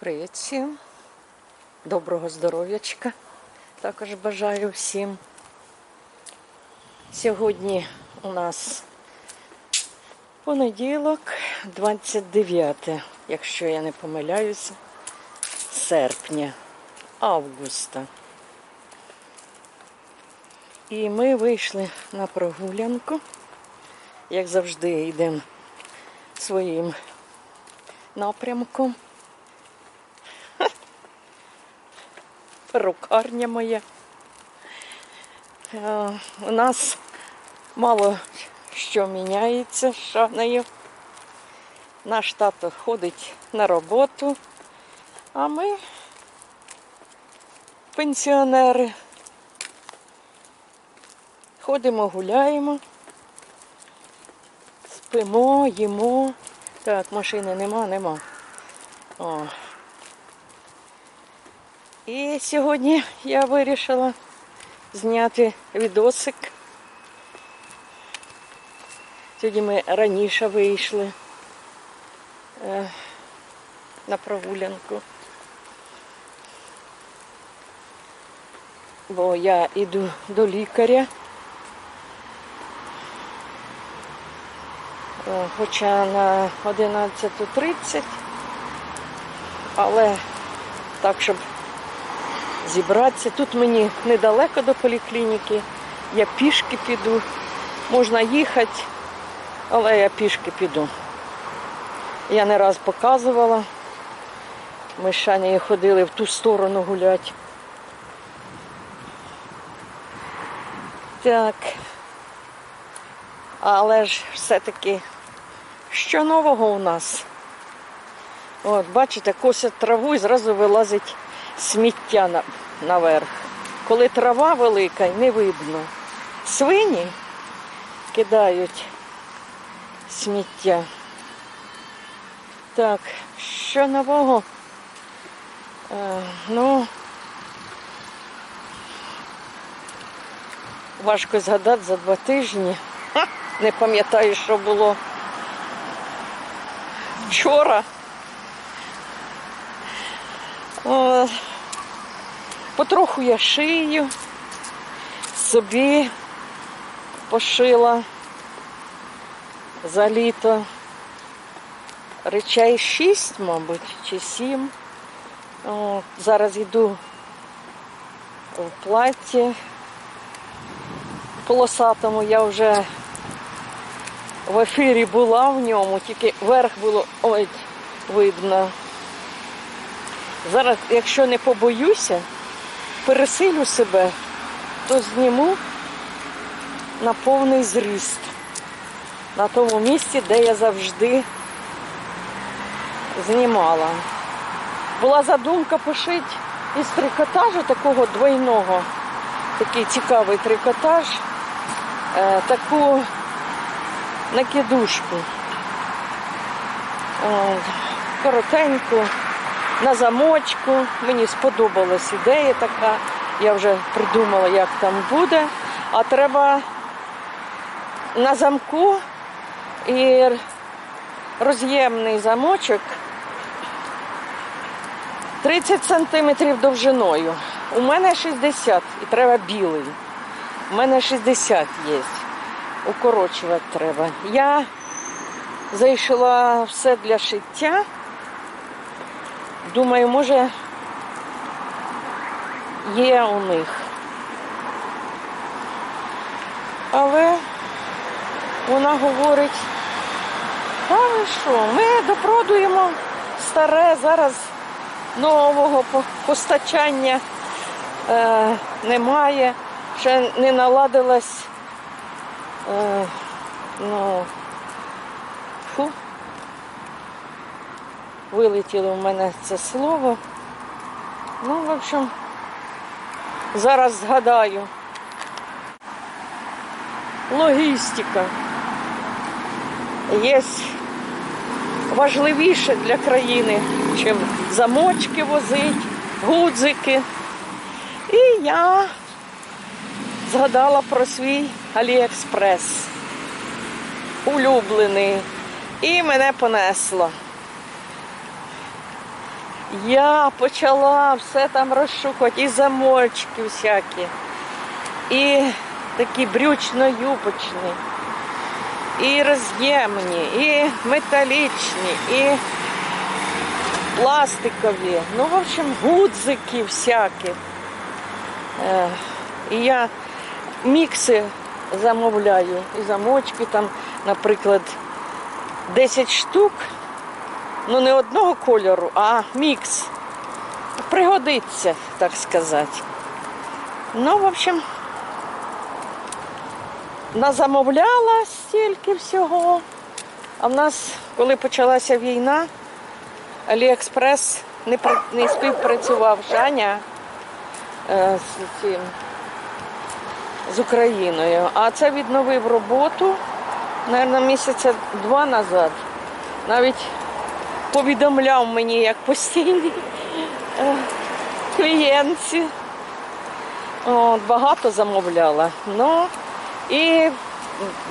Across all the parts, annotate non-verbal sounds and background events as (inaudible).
Привіт всім. Доброго здоров'ячка. Також бажаю всім. Сьогодні у нас понеділок, 29, якщо я не помиляюся, серпня, августа. І ми вийшли на прогулянку. Як завжди, йдемо своїм напрямком. Перукарня моя. Е, У нас мало що міняється з шаною. Наш тато ходить на роботу, а ми пенсіонери. Ходимо, гуляємо, спимо, їмо. Так, машини нема, нема. О. І сьогодні я вирішила зняти відосик. Сьогодні ми раніше вийшли е, на прогулянку. Бо я йду до лікаря. Е, Хоча на 11.30, але так, щоб зібратися. Тут мені недалеко до поліклініки, я пішки піду. Можна їхати, але я пішки піду. Я не раз показувала. Ми з Шанею ходили в ту сторону гуляти. Так. Але ж все-таки, що нового у нас? От, бачите, косять траву і зразу вилазить сміття на, наверх. Коли трава велика і не видно. Свині кидають сміття. Так, що нового? Е, ну, важко згадати за два тижні. Ха, не пам'ятаю, що було вчора. О, потроху я шию, собі пошила за літо. Речей шість, мабуть, чи сім. О, зараз йду в платі полосатому. Я вже в ефірі була в ньому, тільки верх було ой, видно. Зараз, якщо не побоюся, пересилю себе, то зніму на повний зріст. На тому місці, де я завжди знімала. Була задумка пошити із трикотажу такого двойного, такий цікавий трикотаж, е, таку накидушку. Коротеньку на замочку. Мені сподобалась ідея така. Я вже придумала, як там буде. А треба на замку і роз'ємний замочок 30 сантиметрів довжиною. У мене 60 і треба білий. У мене 60 є. Укорочувати треба. Я зайшла все для шиття. Думаю, може є у них. Але вона говорить, а ви що, ми допродуємо старе, зараз нового постачання е, немає, ще не наладилась. Е, ну, фу, вилетіло в мене це слово. Ну, в общем, зараз згадаю. Логістика. Є важливіше для країни, чим замочки возить, гудзики. І я згадала про свій Аліекспрес. Улюблений. І мене понесло. Я почала все там розшукувати, і замочки всякі, і такі брючно-юбочні, і роз'ємні, і металічні, і пластикові. Ну, в общем, гудзики всякі. Е, І я мікси замовляю. І замочки там, наприклад, 10 штук. Ну, не одного кольору, а мікс. Пригодиться, так сказати. Ну, в общем, назамовляла стільки всього. А в нас, коли почалася війна, Аліекспрес не, не співпрацював Жаня е, з цим з Україною. А це відновив роботу, мабуть, місяця два назад. Навіть повідомляв мені як постійний е, клієнтці. От, багато замовляла. Ну, і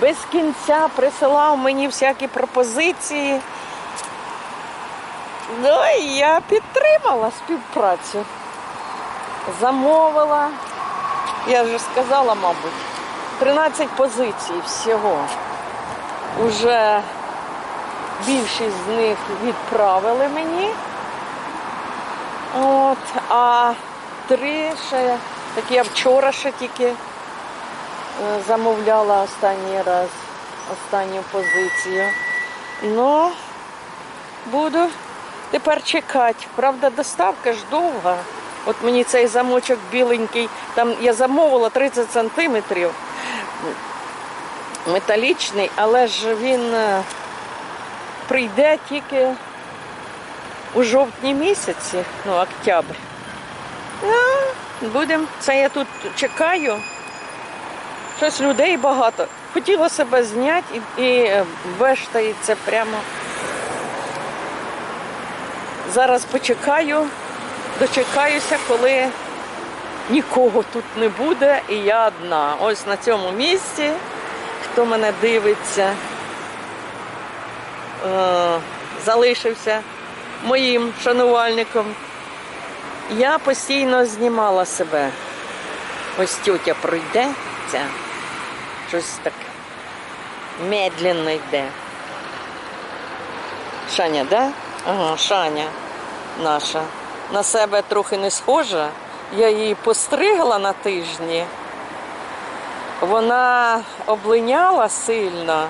без кінця присилав мені всякі пропозиції. Ну і я підтримала співпрацю. Замовила, я вже сказала, мабуть, 13 позицій всього. Уже більшість з них відправили мені. От, а три ще, так я вчора ще тільки е, замовляла останній раз, останню позицію. Ну, буду тепер чекати. Правда, доставка ж довга. От мені цей замочок біленький, там я замовила 30 сантиметрів металічний, але ж він е, прийде тільки у жовтні місяці, ну, октябрь. Ну, будемо. Це я тут чекаю. Щось людей багато. Хотіла себе зняти і, е, вештається прямо. Зараз почекаю, дочекаюся, коли нікого тут не буде, і я одна. Ось на цьому місці, хто мене дивиться, залишився моїм шанувальником. Я постійно знімала себе. Ось тютя пройде, ця, щось так медленно йде. Шаня, да? Ага, Шаня наша. На себе трохи не схожа. Я її постригла на тижні. Вона облиняла сильно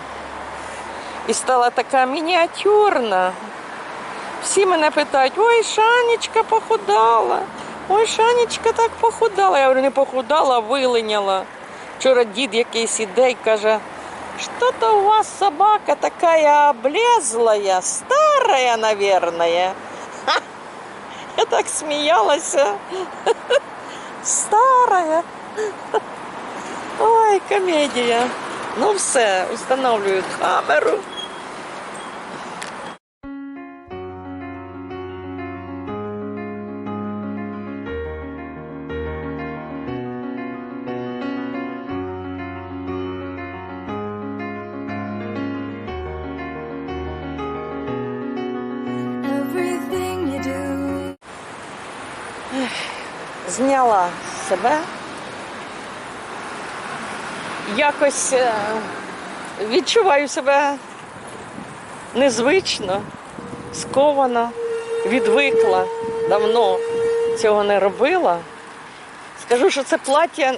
і стала така мініатюрна. Всі мене питають, ой, Шанечка похудала. Ой, Шанечка так похудала. Я говорю, не похудала, а вилиняла. Вчора дід якийсь іде і каже, что-то у вас собака такая облезлая, старая, наверное. Ха! Я так сміялася. Старая. Ой, комедія. Ну все, установлюю камеру. Зняла себе. Якось е, відчуваю себе незвично, сковано, відвикла, давно цього не робила. Скажу, що це плаття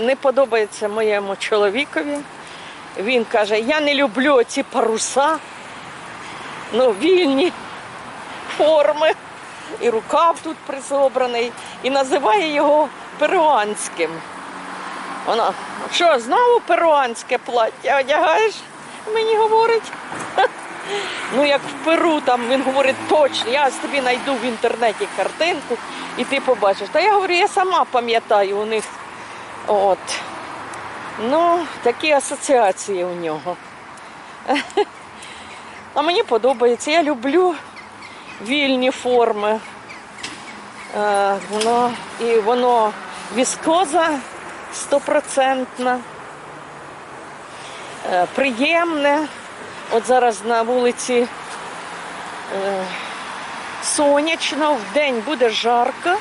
не подобається моєму чоловікові. Він каже, я не люблю ці паруса, ну, вільні форми і рукав тут призобраний, і називає його перуанським. Вона, що, знову перуанське плаття одягаєш? Мені говорить. (laughs) Ну, як в Перу, там він говорить точно, я тобі знайду в інтернеті картинку і ти побачиш. Та я говорю, я сама пам'ятаю у них. От. Ну, такі асоціації у нього. (laughs) А мені подобається, я люблю вільні форми. Е, воно, і воно віскоза стопроцентна, е, приємне. От зараз на вулиці е, сонячно, в день буде жарко,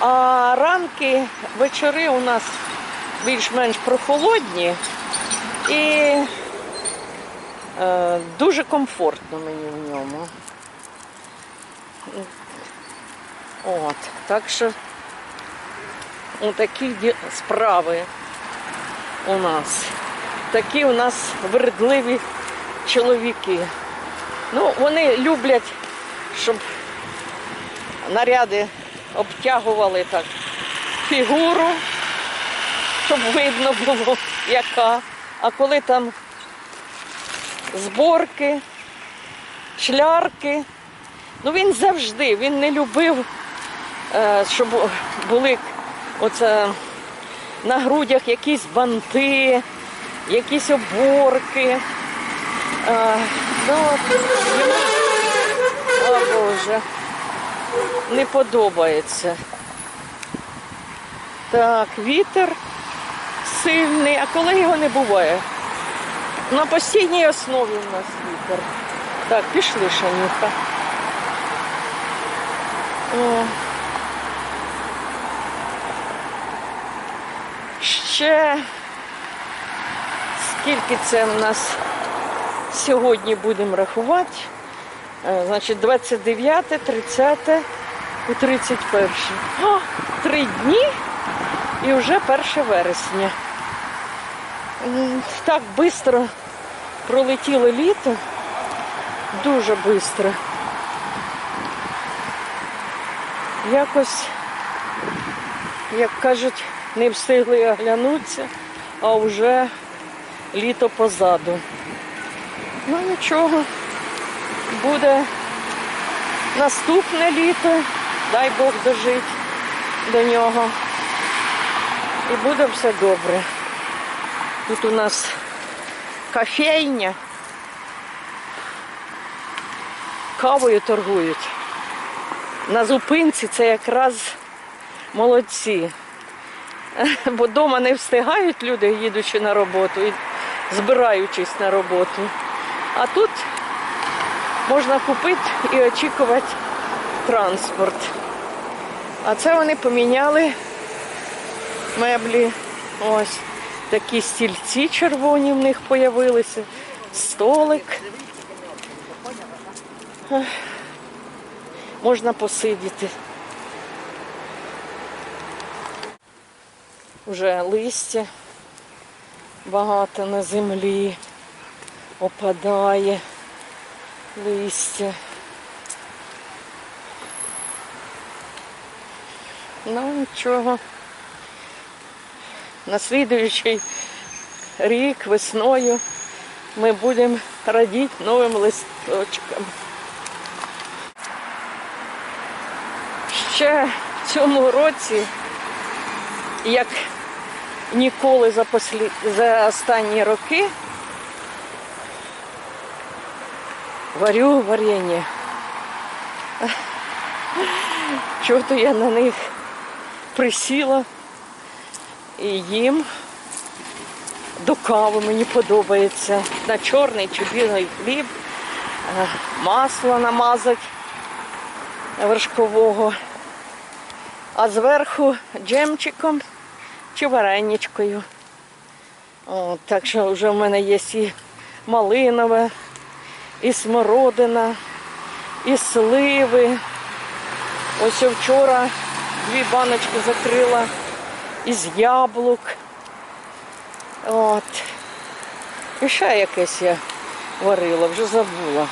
а ранки, вечори у нас більш-менш прохолодні і дуже комфортно мені в ньому. От, так що такі справи у нас. Такі у нас вередливі чоловіки. Ну, вони люблять, щоб наряди обтягували так фігуру, щоб видно було, яка. А коли там зборки, шлярки, ну він завжди, він не любив, е, щоб були оце на грудях якісь банти, якісь оборки. А, ну, о Боже, не подобається. Так, вітер сильний, а коли його не буває? На постійній основі у нас вітер. Так, пішли, Шанюха. О. Ще скільки це в нас сьогодні будемо рахувати? Е, Значить, 29, 30 і 31. О, три дні і вже 1 вересня. Так швидко пролетіло літо. Дуже швидко. Якось, як кажуть, не встигли оглянутися, а вже літо позаду. Ну нічого, буде наступне літо, дай Бог дожити до нього. І буде все добре. Тут у нас кофейня. Кавою торгують. На зупинці це якраз молодці. Бо вдома не встигають люди, їдучи на роботу і збираючись на роботу. А тут можна купити і очікувати транспорт. А це вони поміняли меблі. Ось такі стільці червоні в них появилися, столик. Можна посидіти. Вже листя багато на землі, опадає листя. Ну нічого. На слідуючий рік весною ми будемо радіти новим листочкам. Ще в цьому році, як ніколи за, послі... за останні роки, варю варення. Чого-то я на них присіла і їм. До кави мені подобається. На чорний чи білий хліб, е, масло намазати вершкового, а зверху джемчиком чи вареничкою. О, так що вже в мене є і малинове, і смородина, і сливи. Ось вчора дві баночки закрила із яблук. От. І ще якесь я варила, вже забула.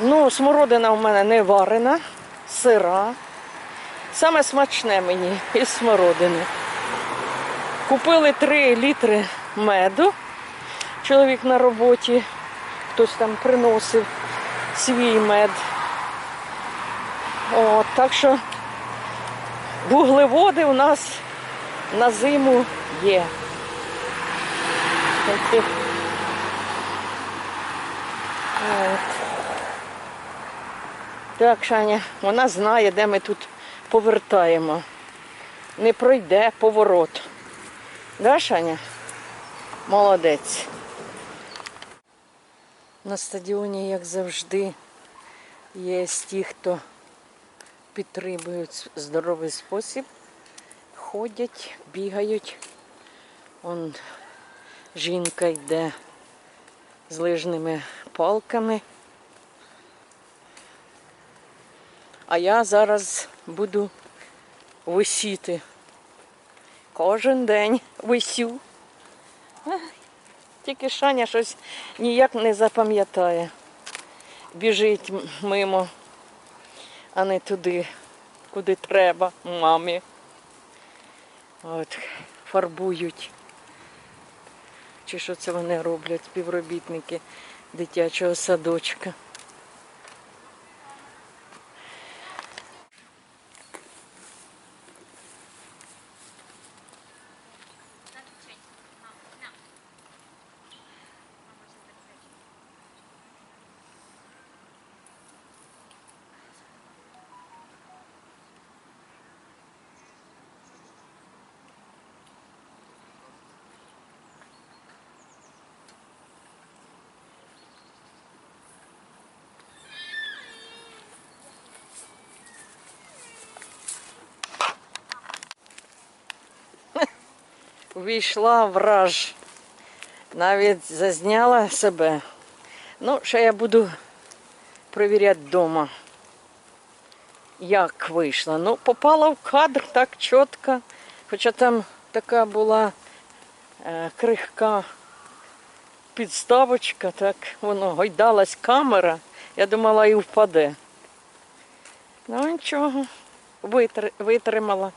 Ну, смородина в мене не варена, сира. Саме смачне мені із смородини. Купили 3 літри меду. Чоловік на роботі, хтось там приносив свій мед. От, так що вуглеводи у нас на зиму є. От. Так, Шаня, вона знає, де ми тут повертаємо. Не пройде поворот. Да, Шаня? Молодець. На стадіоні, як завжди, Є ті, хто підтримують здоровий спосіб, ходять, бігають. Он жінка йде з лижними палками. А я зараз буду висіти. Кожен день висю. Тільки Шаня щось ніяк не запам'ятає. Біжить мимо, а не туди, куди треба мамі. От, фарбують. Чи що це вони роблять, співробітники дитячого садочка. Увійшла в раж. Навіть зазняла себе. Ну, ще я буду перевіряти вдома, як вийшла. Ну, попала в кадр так чітко. Хоча там така була е, крихка підставочка, так воно гойдалась камера. Я думала і впаде. Ну нічого, витр- витримала.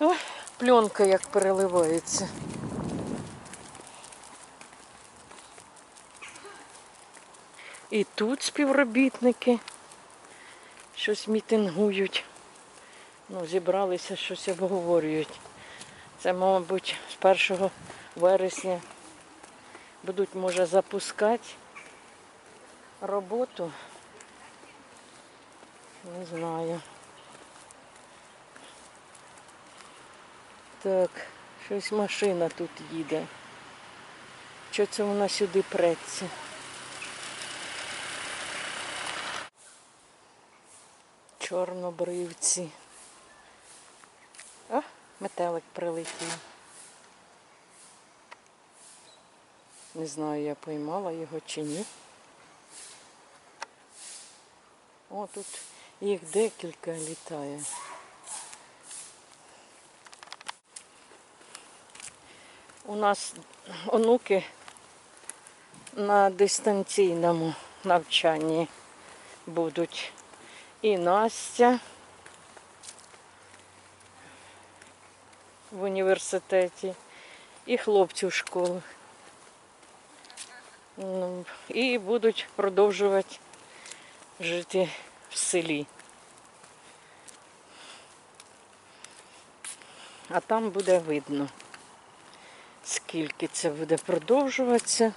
Ой, пленка як переливається. І тут співробітники щось мітингують. Ну, зібралися, щось обговорюють. Це, мабуть, з 1 вересня будуть, може, запускати роботу. Не знаю. Так, щось машина тут їде. Що це вона сюди преться? Чорнобривці. О, метелик прилетів. Не знаю, я поймала його чи ні. О, тут їх декілька літає. У нас онуки на дистанційному навчанні будуть. І Настя в університеті, і хлопці в школах. Ну, І будуть продовжувати жити в селі. А там буде видно, скільки це буде продовжуватися.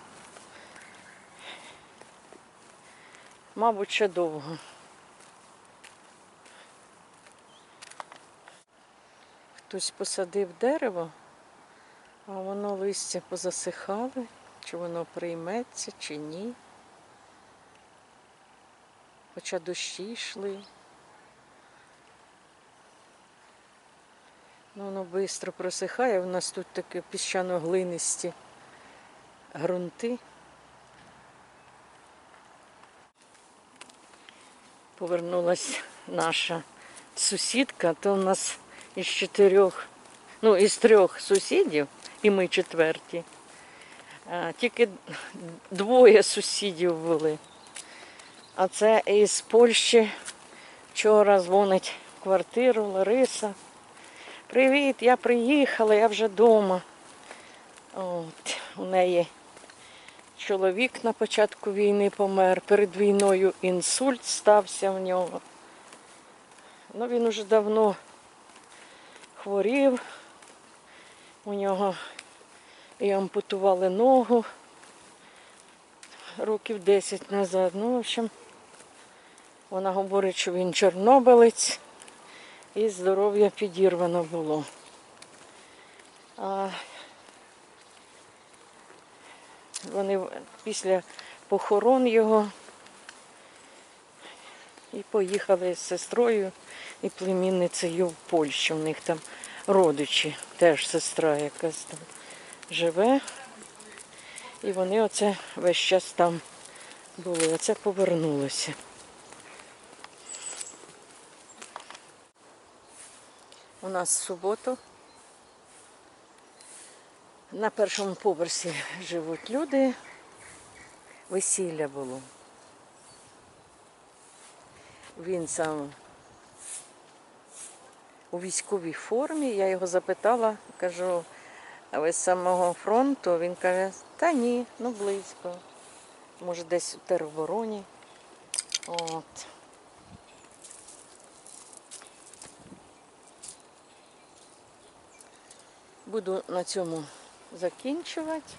Мабуть, ще довго. Хтось посадив дерево, а воно листя позасихали, чи воно прийметься, чи ні. Хоча дощі йшли. Ну, воно швидко просихає. У нас тут такі піщано-глинисті ґрунти. Повернулась наша сусідка, то у нас із чотирьох, ну, із трьох сусідів, і ми четверті. Тільки двоє сусідів були. А це із Польщі вчора дзвонить в квартиру Лариса. Привіт, я приїхала, я вже вдома. От, у неї чоловік на початку війни помер. Перед війною інсульт стався в нього. Ну, він уже давно хворів. У нього і ампутували ногу років 10 назад. Ну, в общем, вона говорить, що він чорнобилець і здоров'я підірвано було. А вони після похорон його І поїхали з сестрою і племінницею в Польщу. У них там родичі, теж сестра якась там живе. І вони оце весь час там були. Оце повернулося. Нас в суботу на першому поверсі живуть люди. Весілля було. Він сам у військовій формі. Я його запитала, кажу, а ви з самого фронту? Він каже, та ні, ну близько. Може, десь у теробороні. От. Буду на цьому закінчувати.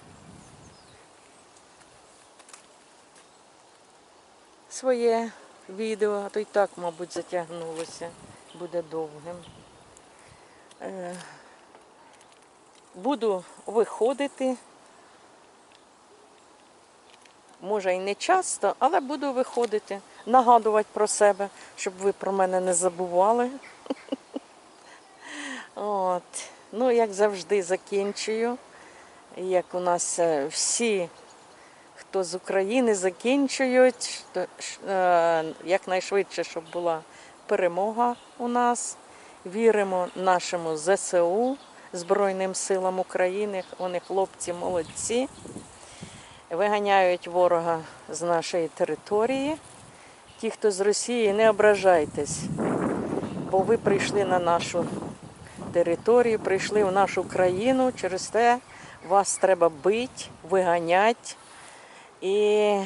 Своє відео, а то й так, мабуть, затягнулося, буде довгим. Е, Буду виходити. Може і не часто, але буду виходити, нагадувати про себе, щоб ви про мене не забували. (laughs) От. Ну, як завжди, закінчую. Як у нас е, всі, хто з України закінчують, е, якнайшвидше, щоб була перемога у нас. Віримо нашому ЗСУ, Збройним силам України. Вони хлопці молодці. Виганяють ворога з нашої території. Ті, хто з Росії, не ображайтесь, бо ви прийшли на нашу територію, прийшли в нашу країну. Через те вас треба бити, виганяти, і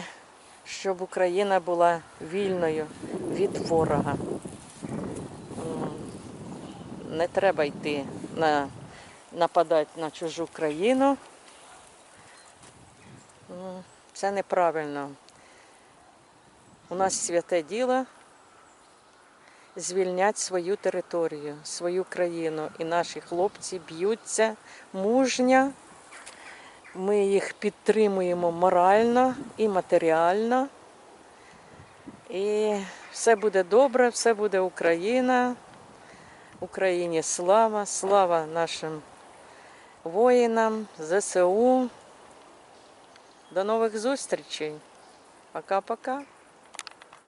щоб Україна була вільною від ворога. Не треба йти на, нападати на чужу країну. Це неправильно. У нас святе діло звільнять свою територію, свою країну. І наші хлопці б'ються мужньо. Ми їх підтримуємо морально і матеріально. І все буде добре, все буде Україна. Україні слава, слава нашим воїнам, ЗСУ. До нових зустрічей. Пока-пока.